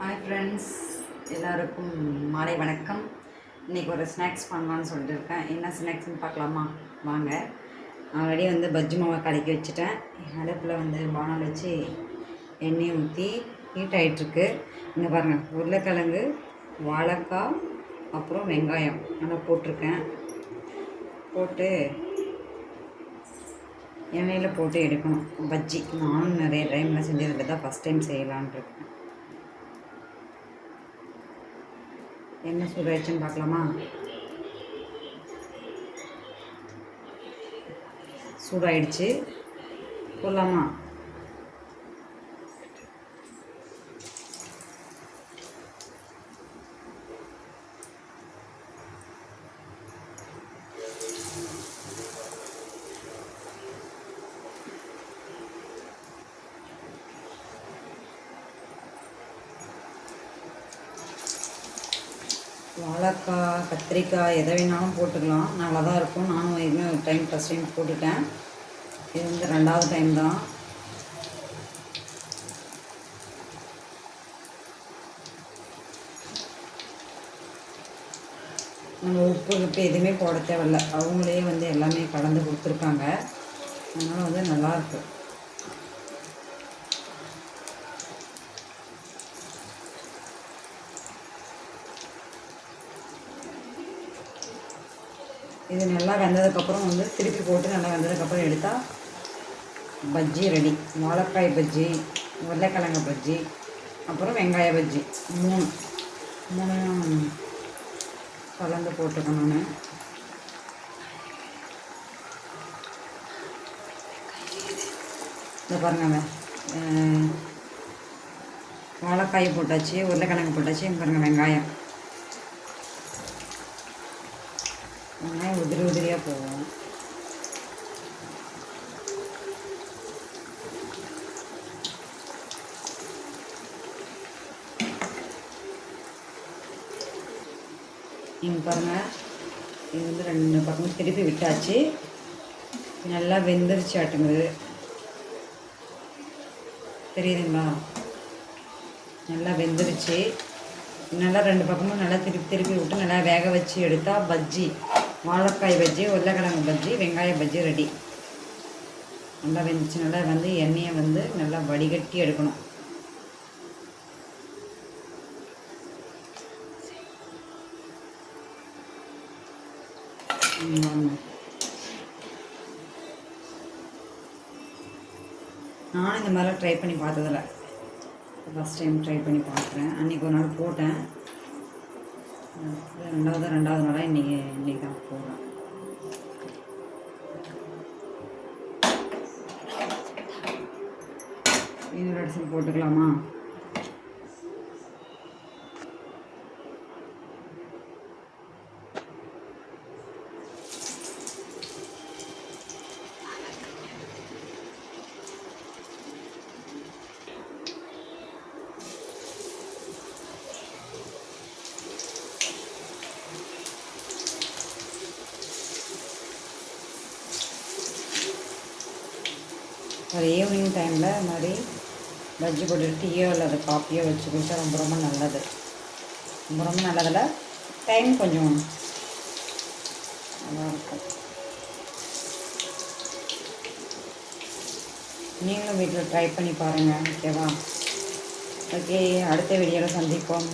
Hi friends எல்லோருக்கும் மாலை வணக்கம். இன்றைக்கி ஒரு ஸ்நாக்ஸ் பண்ணலான்னு சொல்லிட்டு இருக்கேன். என்ன ஸ்நாக்ஸ்னு பார்க்கலாமா? வாங்க. ஆல்ரெடி வந்து பஜ்ஜி மாவை கலக்கி வச்சுட்டேன். அடுப்பில் வந்து பானம் வச்சு எண்ணெயை ஊற்றி ஹீட் ஆகிட்டுருக்கு இங்கே பாருங்கள் உருளைக்கிழங்கு வாழைக்காய் அப்புறம் வெங்காயம். நல்லா போட்டிருக்கேன். போட்டு எண்ணெயில் போட்டு எடுக்கணும். பஜ்ஜி. நானும் நிறைய டைமில் செஞ்சதில்லை தான் ஃபஸ்ட் டைம் செய்யலான் இருக்கேன். என்ன சூடாயிடுச்சுன்னு பார்க்கலாமா? சூடாயிடுச்சு. போடலாமா? வாழைக்காய் கத்திரிக்காய் எதை வேணாலும் போட்டுக்கலாம். நல்லா தான் இருக்கும். நானும் எதுவுமே ஒரு டைம் ஃபஸ்ட் டைம் போட்டுட்டேன். இது வந்து ரெண்டாவது டைம் தான். நம்ம உப்பு உப்பு எதுவுமே போட தேவையில்ல. அவங்களே வந்து எல்லாமே கலந்து கொடுத்துருக்காங்க. அதனால் வந்து நல்லாயிருக்கு இது நல்லா வெந்ததுக்கப்புறம் வந்து திருப்பி போட்டு நல்லா வெந்ததுக்கப்புறம் எடுத்தால் பஜ்ஜி ரெடி. வாழைக்காய் பஜ்ஜி உருளைக்கிழங்கு பஜ்ஜி அப்புறம் வெங்காய பஜ்ஜி. மூணு. மூணையும் கலந்து போட்டுக்கணும் இந்த பாருங்க அஹ், வாழைக்காய் போட்டாச்சு உருளைக்கிழங்கு போட்டாச்சு பாருங்கள் வெங்காயம். வெங்காயம் உதிரி உதிரியாக போகும். நீங்கள் பாருங்கள் இது வந்து ரெண்டு பக்கம் திருப்பி விட்டாச்சு. நல்லா வெந்துருச்சு ஆட்டுங்குது தெரியுதுங்களா? நல்லா வெந்துருச்சு. நல்லா ரெண்டு பக்கமும் நல்லா திருப்பி திருப்பி விட்டு நல்லா வேக வச்சு எடுத்தால் பஜ்ஜி. வாழைக்காய் பஜ்ஜி உருளைக்கிழங்கு பஜ்ஜி வெங்காய பஜ்ஜி ரெடி. நல்லா வெந்துச்சு நல்லா வந்து எண்ணெயை வந்து நல்லா வடிகட்டி எடுக்கணும். நானும் இந்த மாதிரிலாம் ட்ரை பண்ணி பார்த்ததில்ல. ஃபஸ்ட் டைம் ட்ரை பண்ணி பார்க்குறேன். அன்றைக்கி ஒரு நாள் போட்டேன். ரெண்டாவது ரெண்டாவது நாளாக இன்றைக்கி இன்றைக்கி தான் போகிறோம் இது அடிசல் போட்டுக்கலாமா? ஒரு ஈவினிங் டைமில் இது மாதிரி பஜ்ஜி போட்டு டீயோ அல்லது காஃபியோ வச்சு குடித்தா ரொம்ப ரொம்ப நல்லது. ரொம்ப ரொம்ப நல்லதில் டைம் கொஞ்சம் நல்லாயிருக்கும் நீங்களும் வீட்டில் ட்ரை பண்ணி பாருங்கள் ஓகேவா ஓகே அடுத்த வீடியோவில் சந்திப்போம்.